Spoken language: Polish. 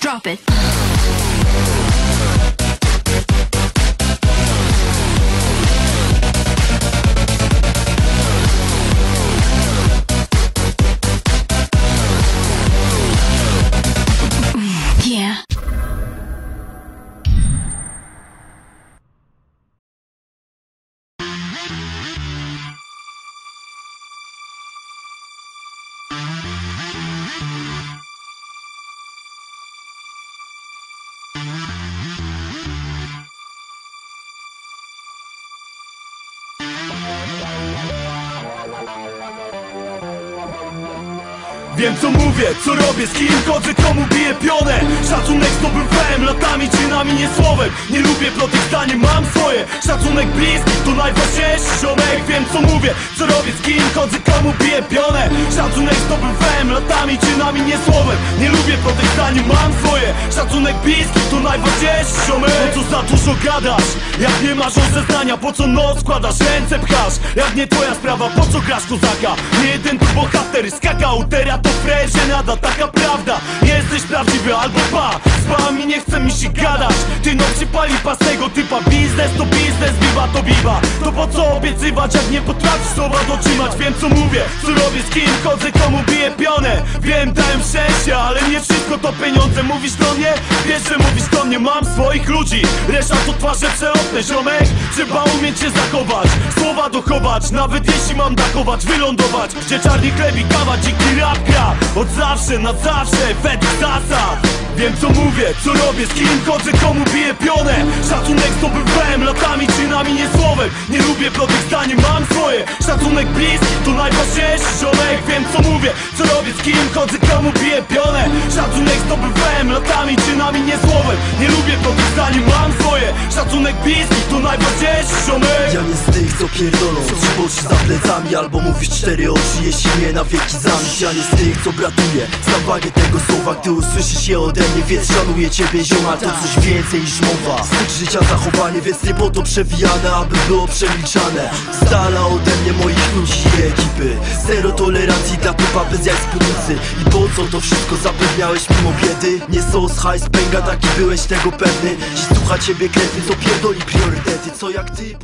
Drop it. Wiem co mówię, co robię, z kim chodzę, komu biję pionę. Szacunek zdobywałem latami, czynami, nie słowem. Nie lubię plotek zdaniem, mam swoje. Szacunek bliski, to najważniejszy ziomek. Wiem co mówię, co robię, z kim chodzę, komu biję pionę. Szacunek zdobywałem latami, czynami, nie słowem. Nie lubię plotek zdaniem, mam swoje. Szacunek bliski, to najważniejszy ziomek dużo gadasz, jak nie masz rozeznania Po co noc składasz, ręce pchasz. Jak nie twoja sprawa, po co grasz kozaka Nie jeden tu bohater, skakał, teraz to nada Taka prawda, jesteś prawdziwy albo pa. Z wami nie chce mi się gadać. Ty no się pali pasego typa Biznes to biznes, to biwa To po co obiecywać, jak nie potrafisz słowa dotrzymać? Wiem co mówię, co robię, z kim chodzę, komu biję pionę. Wiem, dałem szczęście, ale nie wszystko to pieniądze. Mówisz do mnie? Wiesz, że mówisz do mnie. Mam swoich ludzi, reszta to twarze przelotne Ziomek, trzeba umieć się zachować Słowa dochować, nawet jeśli mam dachować Wylądować, gdzie czarni chlebi, kawa, dziki rap gra. Od zawsze, na zawsze, według zasad Wiem co mówię, co robię, z kim chodzę, komu biję pionę. Szacunek zdobywałem latami, czynami, nie słowem Nie lubię plotek zdaniem, mam swoje. Szacunek bliski, to najważniejszy ziomek. Wiem co mówię, co robię, z kim chodzę, komu biję pionę. Szacunek zdobywałem latami, czynami, nie słowem. Nie lubię Szacunek bliski, to najważniejszy ziomek. Ja nie z tych co pierdolą Trzy oczy za plecami albo mówisz cztery oczy Jeśli nie na wieki zamilcz Ja nie z tych co bratuje Znam wagę tego słowa Gdy usłyszysz je ode mnie Więc szanuję ciebie zioma To coś więcej niż mowa. Styk życia zachowanie Więc nie po to przewijane Aby było przemilczane Z dala ode mnie moich ludzi i ekipy. Zero tolerancji dla typa bez jak spódnicy I po co to wszystko zapewniałeś mimo biedy? Nie sos, hajs, pęga Taki byłeś tego pewny. Dziś słucha ciebie krety Co pierdoli priorytety Co jak ty.